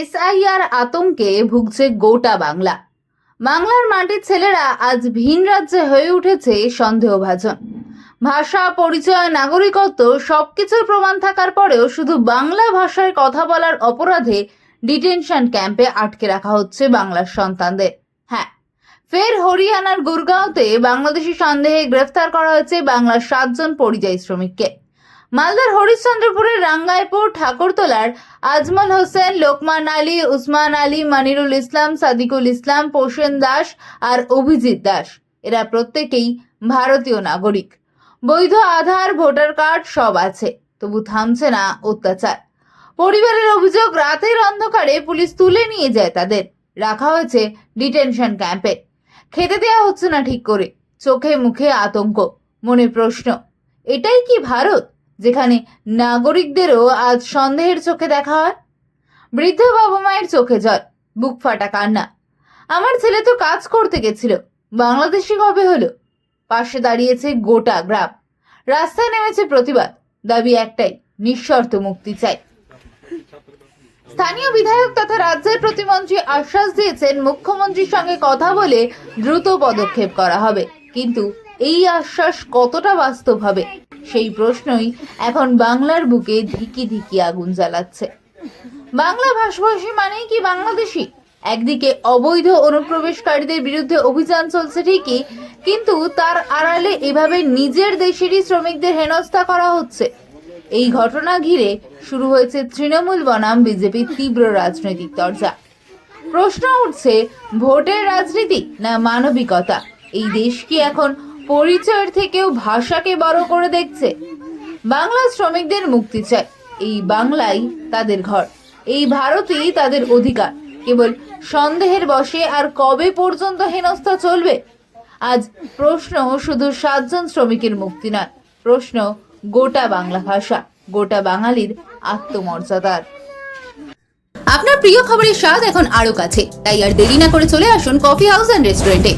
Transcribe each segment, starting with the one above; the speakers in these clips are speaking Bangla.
এসআইআর আতঙ্কে ভুগছে গোটা বাংলা। বাংলার মাটির ছেলেরা আজ ভিন রাজ্যে হয়ে উঠেছে সন্দেহভাজন। ভাষা, পরিচয়, নাগরিকত্ব সবকিছুর প্রমাণ থাকার পরেও শুধু বাংলা ভাষায় কথা বলার অপরাধে ডিটেনশন ক্যাম্পে আটকে রাখা হচ্ছে বাংলার সন্তানদের। হ্যাঁ ফের হরিয়ানার গুরগাঁওতে বাংলাদেশি সন্দেহে গ্রেফতার করা হয়েছে বাংলার সাতজন পরিযায়ী শ্রমিককে। মালদার হরিশ্চন্দ্রপুরের রাঙ্গাইপুর ঠাকুরতলার আজমল হোসেন, লোকমান আলী, উসমান আলী, মানিরুল ইসলাম, সাদিকুল ইসলাম, পোষেন দাস আর অভিজিৎ দাস। এরা প্রত্যেকেই ভারতীয় নাগরিক। বৈধ আধার, ভোটার কার্ড সব আছে, তবু থামছে না অত্যাচার। পরিবারের অভিযোগ রাতের অন্ধকারে পুলিশ তুলে নিয়ে যায় তাদের। রাখা হয়েছে ডিটেনশন ক্যাম্পে। খেতে দেওয়া হচ্ছে না ঠিক করে। চোখে মুখে আতঙ্ক, মনে প্রশ্ন, এটাই কি ভারত? যেখানে নাগরিকদেরও আজ সন্দেহের চোখে দেখা হয়। বৃদ্ধ বাবা মায়ের চোখে জল, বুক ফাটা কান্না। আমার ছেলে তো কাজ করতে গেছিল, বাংলাদেশি কবে হলো? পাশে দাঁড়িয়েছে গোটা গ্রাম। রাস্তায় নেমেছে প্রতিবাদ, দাবি একটাই, নিঃশর্ত মুক্তি চাই। স্থানীয় বিধায়ক তথা রাজ্যের প্রতিমন্ত্রী আশ্বাস দিয়েছেন, মুখ্যমন্ত্রীর সঙ্গে কথা বলে দ্রুত পদক্ষেপ করা হবে। কিন্তু এই আশ্বাস কতটা বাস্তব হবে সেই প্রশ্নই এখন বাংলার বুকে ধিকি ধিকি আগুন জ্বালাচ্ছে। বাংলা ভাষাভাষী মানেই কি বাংলাদেশি? একদিকে অবৈধ অনুপ্রবেশকারীদের বিরুদ্ধে অভিযান চলছে ঠিকই, কিন্তু তার আড়ালে এভাবে নিজের দেশেরই শ্রমিকদের হেনস্থা করা হচ্ছে। এই ঘটনা ঘিরে শুরু হয়েছে তৃণমূল বনাম বিজেপির তীব্র রাজনৈতিক চর্চা প্রশ্ন উঠছে, ভোটের রাজনীতি না মানবিকতা? এই দেশ কি এখন পরিচয়ের থেকেও ভাষাকে বড় করে দেখছে। বাংলা শ্রমিকদের মুক্তি চায়। এই বাংলাই তাদের ঘর। এই ভারতই তাদের অধিকার। কেবল সন্দেহের বশে আর কবে পর্যন্ত হেনস্থা চলবে? আজ প্রশ্ন শুধু সাতজন শ্রমিকের মুক্তি নয়, প্রশ্ন গোটা বাংলা ভাষা, গোটা বাঙালির আত্মমর্যাদার। আপনার প্রিয় খবরের স্বাদ এখন আরও কাছে, তাই আর দেরি না করে চলে আসুন কফি হাউস অ্যান্ড রেস্টুরেন্টে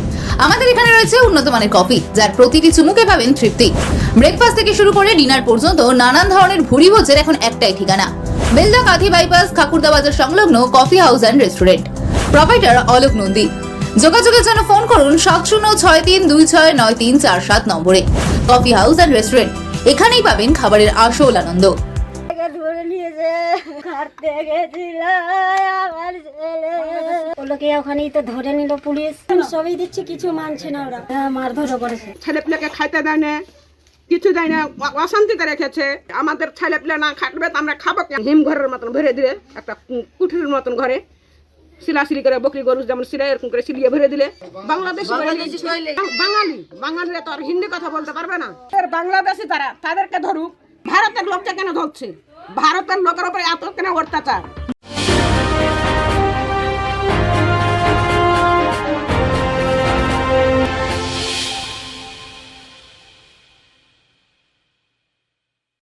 আমাদের এখানে রয়েছে উন্নত মানের কফি, যার প্রতিটি চুমুকে পাবেন তৃপ্তি। ব্রেকফাস্ট থেকে শুরু করে ডিনার পর্যন্ত নানান ধরনের ভুরি ভোজের এখন একটাই ঠিকানা। বেলদা কাঁথি বাইপাস খাকুরদা বাজার সংলগ্ন coffee house and restaurant proprietor Alok Nandi. যোগাযোগের জন্য ফোন করুন সাত শূন্য ছয় তিন দুই ছয় নয় তিন চার সাত নম্বরে। কফি হাউস অ্যান্ড রেস্টুরেন্ট এখানেই পাবেন খাবারের আসল আনন্দ। ধরে গেছিল আমার ছেলে। ওগুলোকে ওখানেই তো ধরে নিল পুলিশ। সবই দিচ্ছে কিছু মানছে না ওরা। হ্যাঁ মারধরও করেছে। ছেলে পেলেকে খাইতে দেয় না কিছু দেয় না অ- অশান্তিতে রেখেছে। আমাদের ছেলে পেলে না খাটবে তো আমরা খাব কি? হিম ঘরের মতন ভরে দিলে একটা কুঠির মতন ঘরে। সিলাসিলি করে বকরি গরু যেমন সিলাই এরকম করে সিলিয়ে ভরে দিলে। বাংলাদেশ বাঙালি বাঙালিরা তো আর হিন্দি কথা বলতে পারবে না। এর বাংলাদেশি তারা তাদেরকে ধরুক ভারতের লোককে কেন ধরছে? ভারতের লোকের উপরে এত কেন অত্যাচার?